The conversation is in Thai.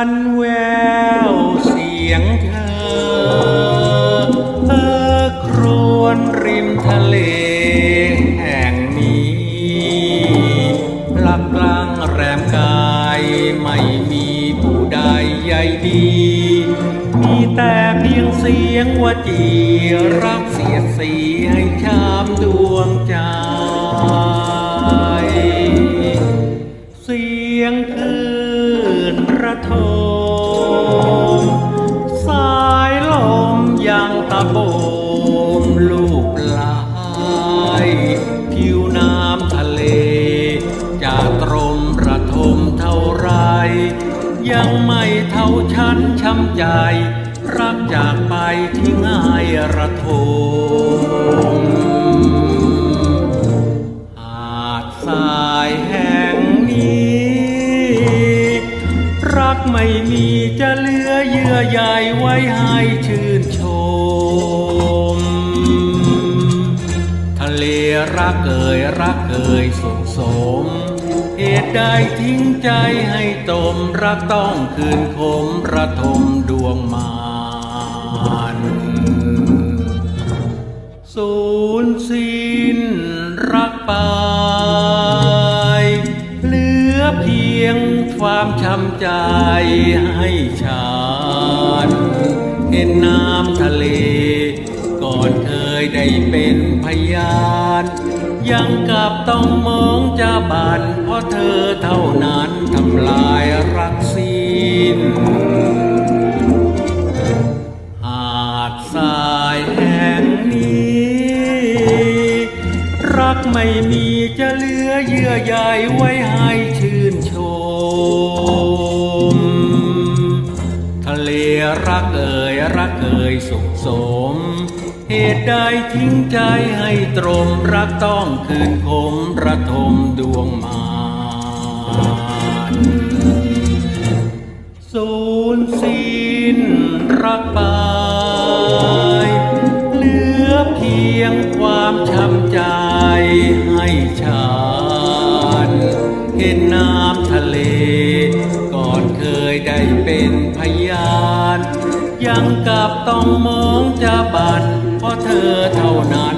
ันแววเสียงเธอเธอครวนริมทะเลแห่งนี้หลักกลางแรมกายไม่มีผู้ใดใหญ่ดี มีแต่เพียงเสียงวจีรักเสียดสีให้ชามดวงใจเสียงคือ ระทมสายลมยังตะโบมลูกลายผิวน้ำทะเล จะตรมระทมเท่าไร ยังไม่เท่าฉันช้ำใจ รักจากไปที่ง่ายระทม รักไม่มีจะเหลือเยื่อใยไว้ให้ชื่นชม ทะเลรักเอ่ยรักเอ่ยสุขสม เหตุใดทิ้งใจให้ตมรักต้องคืนคมระทมดวงมานสูญสิ้นรักไป เพียงความช้ำใจให้ฉันเห็นน้ำทะเล ก่อนเคยได้เป็นพยาน ยังกลับต้องมองจะบานเพราะเธอเท่านั้นทำลายรักสิ้นหาดทรายแห่งนี้ รักไม่มีจะเหลือเยื่อใยไว้ให้ รักเอ่ยรักเอ่ยสุขสม เหตุใดทิ้งใจให้ตรมรักต้องคืนคมระทมดวงมานสูญสิ้นรักไปเหลือเพียงความช้ำใจให้ฉันเห็นน้ำทะเล ก่อนเคยได้เป็นพยาน ยังกับต้องมองจะบันเพราะเธอเท่านั้น